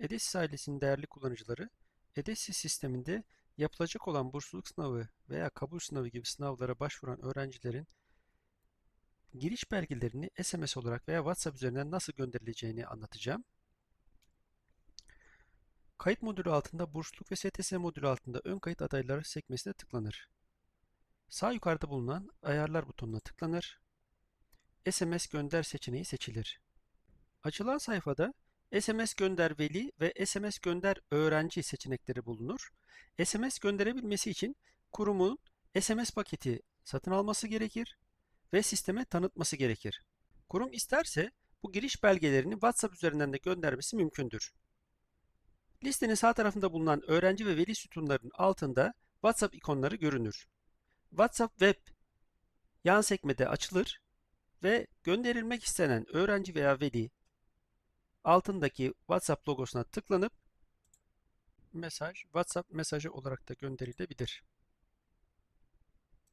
EDESIS ailesinin değerli kullanıcıları, EDESIS sisteminde yapılacak olan bursluluk sınavı veya kabul sınavı gibi sınavlara başvuran öğrencilerin giriş belgelerini SMS olarak veya WhatsApp üzerinden nasıl gönderileceğini anlatacağım. Kayıt modülü altında bursluluk ve STS modülü altında ön kayıt adayları sekmesine tıklanır. Sağ yukarıda bulunan ayarlar butonuna tıklanır. SMS gönder seçeneği seçilir. Açılan sayfada SMS gönder veli ve SMS gönder öğrenci seçenekleri bulunur. SMS gönderebilmesi için kurumun SMS paketi satın alması gerekir ve sisteme tanıtması gerekir. Kurum isterse bu giriş belgelerini WhatsApp üzerinden de göndermesi mümkündür. Listenin sağ tarafında bulunan öğrenci ve veli sütunlarının altında WhatsApp ikonları görünür. WhatsApp Web yan sekmede açılır ve gönderilmek istenen öğrenci veya veli altındaki WhatsApp logosuna tıklanıp mesaj WhatsApp mesajı olarak da gönderilebilir.